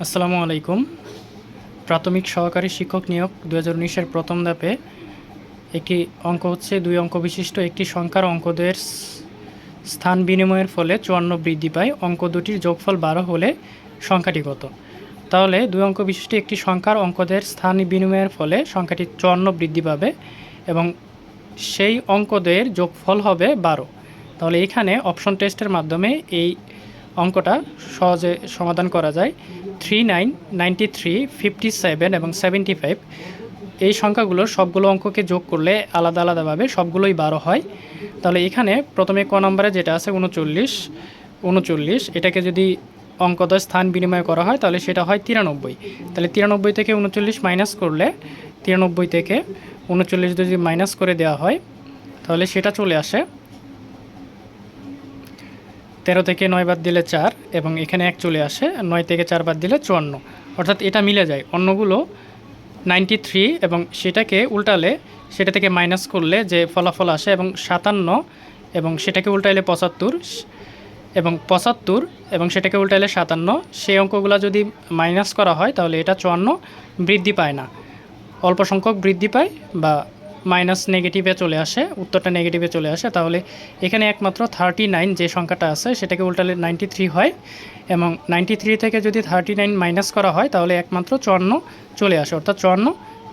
আসসালামু আলাইকুম। প্রাথমিক সহকারী শিক্ষক নিয়োগ দু হাজার উনিশের প্রথম ধাপে একটি অঙ্ক হচ্ছে, দুই অঙ্ক বিশিষ্ট, একটি সংখ্যার অঙ্কদের স- স্থান বিনিময়ের ফলে চুয়ান্ন বৃদ্ধি পায়। অঙ্ক দুটির যোগফল বারো হলে সংখ্যাটি কত? তাহলে দুই অঙ্ক বিশিষ্ট, একটি সংখ্যার অঙ্কদের স্থান বিনিময়ের ফলে সংখ্যাটি চুয়ান্ন বৃদ্ধি পাবে এবং সেই অঙ্কদের যোগফল হবে বারো। তাহলে এখানে অপশন টেস্টের মাধ্যমে এই অঙ্কটা সহজে সমাধান করা যায়। Three nine, ninety three, fifty seven এবং সেভেন্টি ফাইভ। এই সংখ্যাগুলোর সবগুলো অঙ্ককে যোগ করলে আলাদা আলাদাভাবে সবগুলোই বারো হয়। তাহলে এখানে প্রথমে ক নম্বরে যেটা আছে উনচল্লিশ উনচল্লিশ, এটাকে যদি অঙ্কদয় স্থান বিনিময় করা হয় তাহলে সেটা হয় তিরানব্বই। তাহলে তিরানব্বই থেকে উনচল্লিশ মাইনাস করলে তিরানব্বই থেকে উনচল্লিশ যদি মাইনাস করে দেওয়া হয়, তাহলে সেটা চলে আসে তেরো থেকে নয় বাদ দিলে চার এবং এখানে এক চলে আসে, নয় থেকে চার বাদ দিলে চুয়ান্ন। অর্থাৎ এটা মিলে যায়। অন্যগুলো নাইনটি থ্রি এবং সেটাকে উল্টালে, সেটা থেকে মাইনাস করলে যে ফলাফল আসে এবং সাতান্ন এবং সেটাকে উল্টাইলে পঁচাত্তর এবং পঁচাত্তর এবং সেটাকে উল্টাইলে সাতান্ন, সেই অঙ্কগুলো যদি মাইনাস করা হয় তাহলে এটা চুয়ান্ন বৃদ্ধি পায় না। অল্প সংখ্যক বৃদ্ধি পায় বা মাইনাস নেগেটিভে চলে আসে, উত্তরটা নেগেটিভে চলে আসে। তাহলে এখানে একমাত্র থার্টি নাইন যে সংখ্যাটা আছে, সেটাকে উল্টালে নাইনটি থ্রি হয় এবং নাইনটি থ্রি থেকে যদি থার্টি নাইন মাইনাস করা হয়, তাহলে একমাত্র চুয়ান্ন চলে আসে, অর্থাৎ চুয়ান্ন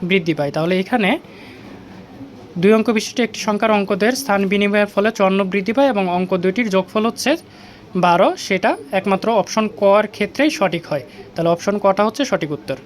বৃদ্ধি পায়। তাহলে এখানে দুই অঙ্ক বিশিষ্ট একটি সংখ্যার অঙ্কদের স্থান বিনিময়ের ফলে চুয়ান্ন বৃদ্ধি পায় এবং অঙ্ক দুইটির যোগফল হচ্ছে বারো। সেটা একমাত্র অপশন ক ক্ষেত্রেই সঠিক হয়। তাহলে অপশন কটা হচ্ছে সঠিক উত্তর।